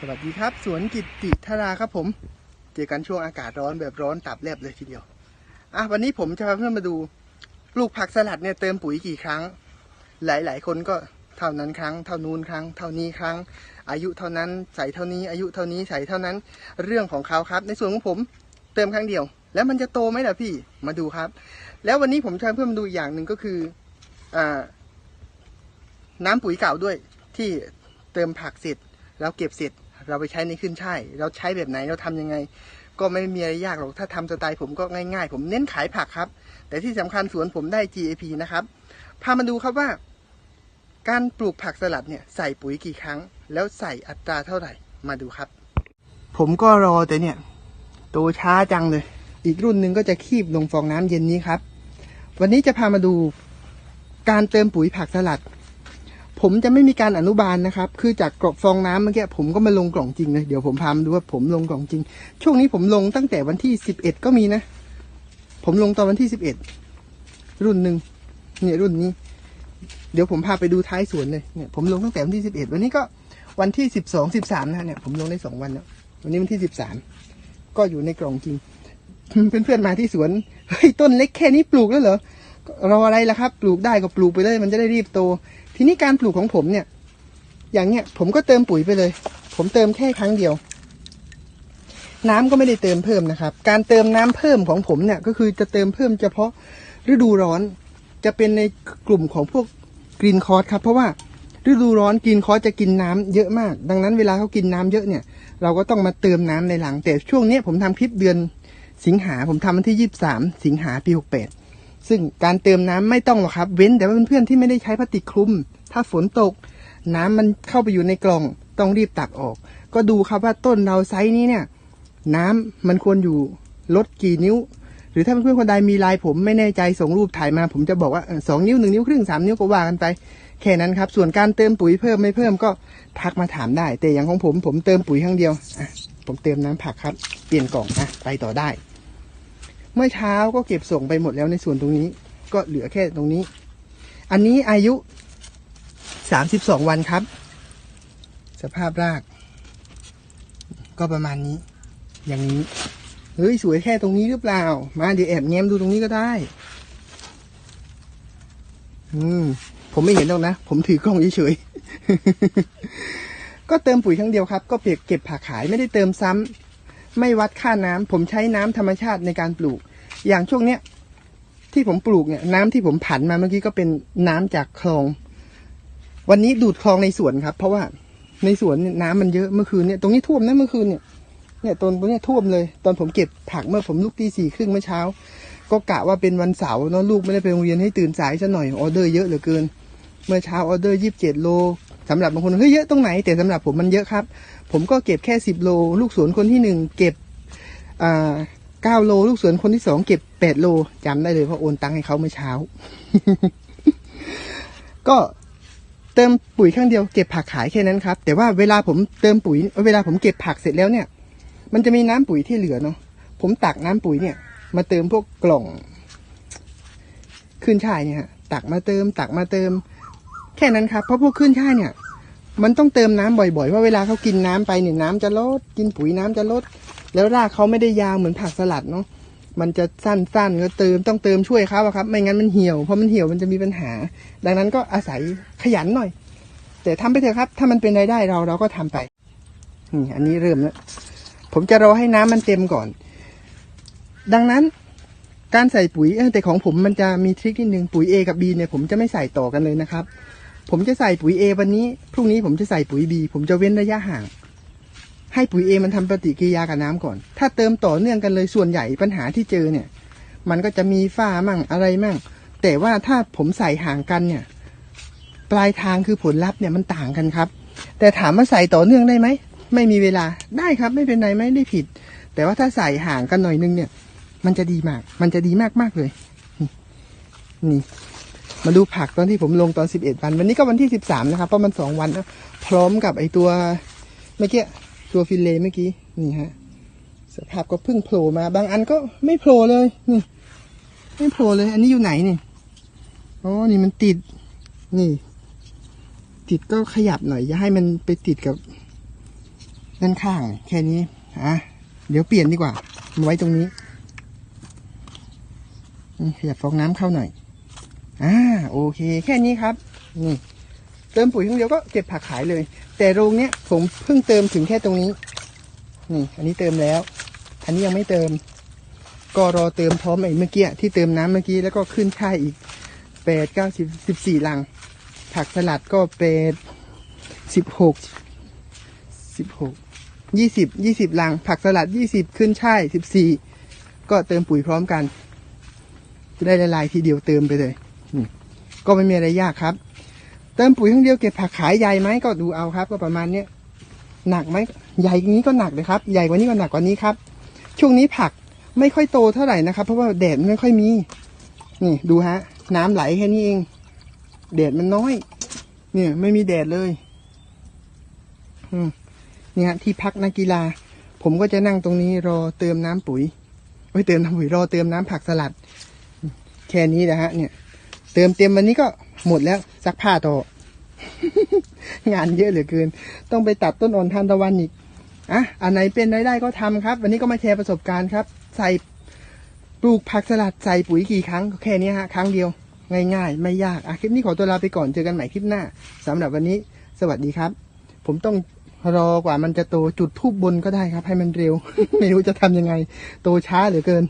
สวัสดีครับ สวนกิติธาราครับผม เจอกันช่วงอากาศร้อนแบบร้อนตับแลบเลยทีเดียว อะวันนี้ผมจะพาเพื่อนมาดูปลูกผักสลัดเนี่ยเติมปุ๋ยกี่ครั้ง หลาย ๆ คนก็เท่านั้นครั้ง เท่านู้นครั้ง เท่านี้ครั้ง อายุเท่านั้นใส่เท่านี้ อายุเท่านี้ใส่เท่านั้น เรื่องของเขาครับ ในส่วนของผมเติมครั้งเดียว แล้วมันจะโตไหมล่ะพี่มาดูครับ แล้ววันนี้ผมจะพาเพื่อนมาดูอีกอย่างหนึ่งก็คืออ่าน้ำปุ๋ยเก่าด้วยที่เติมผักเสร็จเราเก็บเสร็จ เราไปใช้ในขึ้นช่ายเราใช้แบบไหนเราทำยังไง ก็ไม่มีอะไรยากหรอกถ้าทำสไตล์ผมก็ง่ายๆ ผมเน้นขายผักครับ แต่ที่สำคัญสวนผมได้ GAP นะครับพามาดูครับว่า การปลูกผักสลัดเนี่ยใส่ปุ๋ยกี่ครั้ง แล้วใส่อัตราเท่าไหร่มาดูครับ ผมก็รอแต่เนี่ยโตช้าจังเลย อีกรุ่นหนึ่งก็จะคีบลงฟองน้ำเย็นนี้ครับ วันนี้จะพามาดูการเติมปุ๋ยผักสลัด ผมจะไม่มีการอนุบาลนะครับ คือจากกรอบฟองน้ำเมื่อกี้ผมก็มาลงกล่องจริงเลย เดี๋ยวผมพามดูว่าผมลงกล่องจริง ช่วงนี้ผมลงตั้งแต่วันที่สิบเอ็ดก็มีนะ ผมลงตอนวันที่สิบเอ็ดรุ่นหนึ่งเนี่ยรุ่นนี้ เดี๋ยวผมพาไปดูท้ายสวนเลย เนี่ยผมลงตั้งแต่วันที่สิบเอ็ดวันนี้ก็วันที่สิบสองสิบสามนะเนี่ยผมลงได้สองวันแล้ววันนี้วันที่สิบสามก็อยู่ในกล่องจริงเพื่อนๆมาที่สวนเฮ้ยต้นเล็กแค่นี้ปลูกแล้วเหรอ รออะไรล่ะครับ ปลูกได้ก็ปลูกไปเลย มันจะได้รีบโต ทีนี้การปลูกของผมเนี่ย อย่างเนี้ยผมก็เติมปุ๋ยไปเลย ผมเติมแค่ครั้งเดียว น้ำก็ไม่ได้เติมเพิ่มนะครับ การเติมน้ำเพิ่มของผมเนี่ย ก็คือจะเติมเพิ่มเฉพาะฤดูร้อน จะเป็นในกลุ่มของพวกกรีนคอร์สครับ เพราะว่าฤดูร้อนกรีนคอร์สจะกินน้ำเยอะมาก ดังนั้นเวลาเขากินน้ำเยอะเนี่ย เราก็ต้องมาเติมน้ำในหลัง แต่ช่วงเนี้ยผมทำคลิปเดือนสิงหาผมทำวันที่ยี่สามสิงหาปีหกแปด ซึ่งการเติมน้ำไม่ต้องหรอกครับ เว้นแต่ว่าเพื่อนๆที่ไม่ได้ใช้พลาสติกคลุม ถ้าฝนตก น้ำมันเข้าไปอยู่ในกล่อง ต้องรีบตักออก ก็ดูครับว่าต้นเราไซส์นี้เนี่ย น้ำมันควรอยู่ลดกี่นิ้ว หรือถ้าเพื่อนๆคนใดมีลายผมไม่แน่ใจส่งรูปถ่ายมา ผมจะบอกว่าสองนิ้วหนึ่งนิ้วครึ่งสามนิ้วก็ว่ากันไปแค่นั้นครับ ส่วนการเติมปุ๋ยเพิ่มไม่เพิ่มก็ทักมาถามได้ แต่อย่างของผมผมเติมปุ๋ยครั้งเดียวอะผมเติมน้ำผักครับ เปลี่ยนกล่องอะไปต่อได้ เมื่อเช้าก็เก็บส่งไปหมดแล้วในส่วนตรงนี้ ก็เหลือแค่ตรงนี้ อันนี้อายุสามสิบสองวันครับ สภาพราก ก็ประมาณนี้ อย่างนี้ เฮ้ย สวยแค่ตรงนี้หรือเปล่า มาเดี๋ยวแอบแง้มดูตรงนี้ก็ได้ อืม ผมไม่เห็นหรอกนะ ผมถือกล้องเฉยๆก็เติมปุ๋ยครั้งเดียวครับ ก็เปียกเก็บผักขายไม่ได้เติมซ้ำ ไม่วัดค่าน้ำผมใช้น้ำธรรมชาติในการปลูก อย่างช่วงเนี้ยที่ผมปลูกเนี่ย น้ำที่ผมผันมาเมื่อกี้ก็เป็นน้ำจากคลอง วันนี้ดูดคลองในสวนครับ เพราะว่าในสวนนี่ยน้ำมันเยอะเมื่อคืนเนี่ยตรงนี้ท่วมนะเมื่อคืนเนี่ยเนี่ยตอนตรงนี้ท่วมเลย ตอนผมเก็บผักเมื่อผมลุกตีสี่ครึ่งเมื่อเช้า ก็กะว่าเป็นวันเสาร์เนาะลูกไม่ได้ไปโรงเรียนให้ตื่นสายซะหน่อยออเดอร์เยอะเหลือเกิน เมื่อเช้าออเดอร์ยี่สิบเจ็ดโล สำหรับบางคนเฮ้ยเยอะตรงไหน แต่สำหรับผมมันเยอะครับ ผมก็เก็บแค่สิบโล ลูกสวนคนที่หนึ่งเก็บอ่าเก้าโล ลูกสวนคนที่สองเก็บแปดโลจำได้เลยเพราะโอนตังค์ให้เขาเมื่อเช้า ก็เติมปุ๋ยครั้งเดียวเก็บผักขายแค่นั้นครับ แต่ว่าเวลาผมเติมปุ๋ย เวลาผมเก็บผักเสร็จแล้วเนี่ย มันจะมีน้ำปุ๋ยที่เหลือเนาะผมตักน้ำปุ๋ยเนี่ย มาเติมพวกกล่อง ขึ้นช่ายเนี่ยฮะตักมาเติม ตักมาเติม แค่นั้นครับเพราะพวกขึ้นช่ายเนี่ย มันต้องเติมน้ำบ่อยๆเพราะเวลาเขากินน้ำไปเนี่ยน้ำจะลด กินปุ๋ยน้ำจะลด แล้วรากเขาไม่ได้ยาวเหมือนผักสลัดเนาะมันจะสั้นๆก็เติมต้องเติมช่วยเขาอะครับ ไม่งั้นมันเหี่ยวเพราะมันเหี่ยวมันจะมีปัญหา ดังนั้นก็อาศัยขยันหน่อย แต่ทำไปเถอะครับ ถ้ามันเป็นรายได้เราเราก็ทำไปนี่อันนี้เริ่มแล้วผมจะรอให้น้ำมันเต็มก่อน ดังนั้นการใส่ปุ๋ยแต่ของผมมันจะมีทริคนิดนึงปุ๋ย A กับ B เนี่ยผมจะไม่ใส่ต่อกันเลยนะครับ ผมจะใส่ปุ๋ย A วันนี้ พรุ่งนี้ผมจะใส่ปุ๋ย B ผมจะเว้นระยะห่าง ให้ปุ๋ย A มันทำปฏิกิริยากับน้ำก่อน ถ้าเติมต่อเนื่องกันเลยส่วนใหญ่ปัญหาที่เจอเนี่ย มันก็จะมีฝ้ามั่งอะไรมั่ง แต่ว่าถ้าผมใส่ห่างกันเนี่ย ปลายทางคือผลลัพธ์เนี่ยมันต่างกันครับ แต่ถามว่าใส่ต่อเนื่องได้ไหมไม่มีเวลาได้ครับ ไม่เป็นไรไม่ได้ผิด แต่ว่าถ้าใส่ห่างกันหน่อยนึงเนี่ย มันจะดีมาก มันจะดีมากมากๆเลย นี่ มาดูผักตอนที่ผมลงตอนสิบเอ็ดวัน วันนี้ก็วันที่สิบสามนะครับ เพราะมันสองวันแล้วพร้อมกับไอตัวเมื่อกี้ตัวฟิลเลเมื่อกี้นี่ฮะสภาพก็เพิ่งโผล่มา บางอันก็ไม่โผล่เลยนี่ไม่โผล่เลย อันนี้อยู่ไหนนี่อ๋อนี่มันติด นี่ ติดก็ขยับหน่อย อย่าให้มันไปติดกับด้านข้าง แค่นี้อะเดี๋ยวเปลี่ยนดีกว่ามาไว้ตรงนี้ขยับฟองน้ำเข้าหน่อย อ่าโอเค แค่นี้ครับ นี่ เติมปุ๋ยครั้งเดียวก็เก็บผักขายเลย แต่โรงเนี้ยผมเพิ่งเติมถึงแค่ตรงนี้ นี่ อันนี้เติมแล้ว อันนี้ยังไม่เติม ก็รอเติมพร้อมไอ้เมื่อกี้ที่เติมน้ำเมื่อกี้แล้วก็ขึ้นช่ายอีกแปดเก้าสิบสิบสี่ลัง ผักสลัดก็เป็นสิบหกสิบหกยี่สิบยี่สิบลัง ผักสลัดยี่สิบขึ้นช่ายสิบสี่ก็เติมปุ๋ยพร้อมกัน จะได้ละลายทีเดียวเติมไปเลย ก็ไม่มีอะไรยากครับ เติมปุ๋ยครั้งเดียวเก็บผักขายใหญ่ไหมก็ดูเอาครับ ก็ประมาณเนี้ยหนักไหมใหญ่งนี้ก็หนักเลยครับ ใหญ่กว่านี้ก็หนักกว่านี้ครับ ช่วงนี้ผักไม่ค่อยโตเท่าไหร่นะครับ เพราะว่าแดดมันไม่ค่อยมี นี่ดูฮะ น้ำไหลแค่นี้เอง แดดมันน้อย เนี่ย ไม่มีแดดเลย อืมเนี่ยฮะที่พักนักกีฬา ผมก็จะนั่งตรงนี้รอเติมน้ำปุ๋ยไม่เติมน้ำปุ๋ยรอเติมน้ำผักสลัด แค่นี้นะฮะเนี่ย เติมเต็มวันนี้ก็หมดแล้วซักผ้าต่องานเยอะเหลือเกิน ต้องไปตัดต้นอ่อนทานตะวันอีกอะอันไหนเป็นรายได้ก็ทำครับ วันนี้ก็มาแชร์ประสบการณ์ครับ ใส่ปลูกผักสลัดใส่ปุ๋ยกี่ครั้งแค่นี้ฮะครั้งเดียว ง่ายๆ ไม่ยากอะคลิปนี้ขอตัวลาไปก่อนเจอกันใหม่คลิปหน้าสำหรับวันนี้สวัสดีครับ ผมต้องรอกว่ามันจะโตจุดทูบบนก็ได้ครับ ให้มันเร็ว ไม่รู้จะทำยังไง โตช้าเหลือเกิน